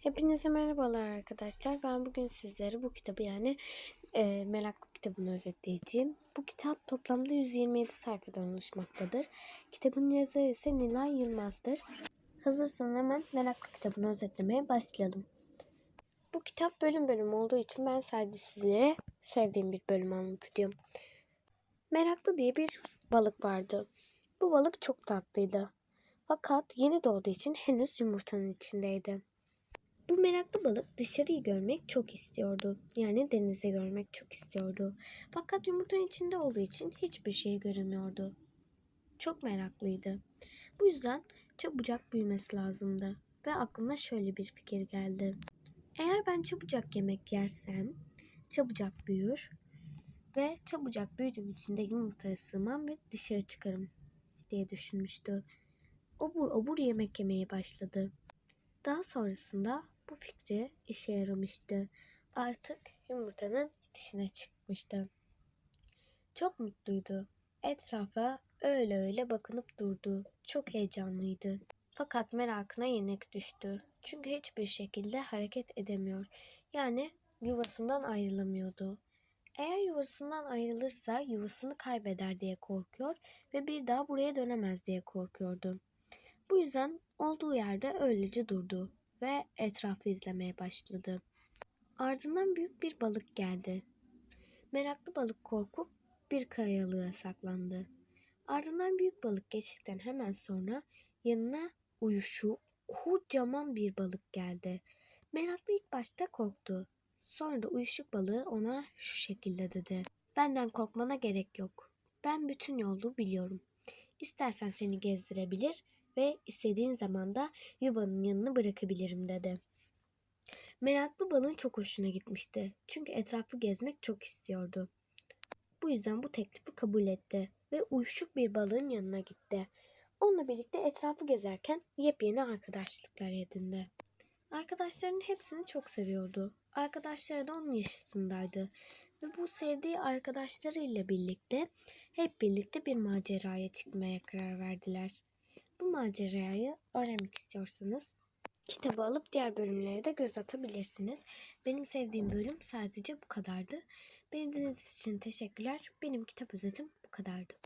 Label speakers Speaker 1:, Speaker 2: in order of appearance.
Speaker 1: Hepinize merhabalar arkadaşlar. Ben bugün sizlere bu kitabı yani e, Meraklı kitabını özetleyeceğim. Bu kitap toplamda 127 sayfadan oluşmaktadır. Kitabın yazarı ise Nilay Yılmaz'dır. Hazırsan hemen Meraklı kitabını özetlemeye başlayalım. Bu kitap bölüm bölüm olduğu için ben sadece sizlere sevdiğim bir bölüm anlatacağım. Meraklı diye bir balık vardı. Bu balık çok tatlıydı. Fakat yeni doğduğu için henüz yumurtanın içindeydi. Bu meraklı balık dışarıyı görmek çok istiyordu. Yani denizi görmek çok istiyordu. Fakat yumurtanın içinde olduğu için hiçbir şey göremiyordu. Çok meraklıydı. Bu yüzden çabucak büyümesi lazımdı. Ve aklına şöyle bir fikir geldi. Eğer ben çabucak yemek yersem çabucak büyür ve çabucak büyüdüğüm için de yumurtaya sığmam ve dışarı çıkarım diye düşünmüştü. Obur obur yemek yemeye başladı. Daha sonrasında bu fikri işe yaramıştı. Artık yumurtanın dışına çıkmıştı. Çok mutluydu. Etrafa öyle öyle bakınıp durdu. Çok heyecanlıydı. Fakat merakına yenik düştü. Çünkü hiçbir şekilde hareket edemiyor. Yani yuvasından ayrılamıyordu. Eğer yuvasından ayrılırsa yuvasını kaybeder diye korkuyor ve bir daha buraya dönemez diye korkuyordu. Bu yüzden olduğu yerde öylece durdu ve etrafı izlemeye başladı. Ardından büyük bir balık geldi. Meraklı balık korkup bir kayalığa saklandı. Ardından büyük balık geçtikten hemen sonra yanına uyuşuk kocaman bir balık geldi. Meraklı ilk başta korktu. Sonra da uyuşuk balığı ona şu şekilde dedi. Benden korkmana gerek yok. Ben bütün yolu biliyorum. İstersen seni gezdirebilir ve istediğin zaman da yuvanın yanına bırakabilirim dedi. Meraklı balığın çok hoşuna gitmişti. Çünkü etrafı gezmek çok istiyordu. Bu yüzden bu teklifi kabul etti ve uyuşuk bir balığın yanına gitti. Onunla birlikte etrafı gezerken yepyeni arkadaşlıklar edindi. Arkadaşlarının hepsini çok seviyordu. Arkadaşları da onun yaşındaydı. Ve bu sevdiği arkadaşlarıyla birlikte hep birlikte bir maceraya çıkmaya karar verdiler. Macerayı öğrenmek istiyorsanız kitabı alıp diğer bölümlere de göz atabilirsiniz. Benim sevdiğim bölüm sadece bu kadardı. Beni dinlediğiniz için teşekkürler. Benim kitap özetim bu kadardı.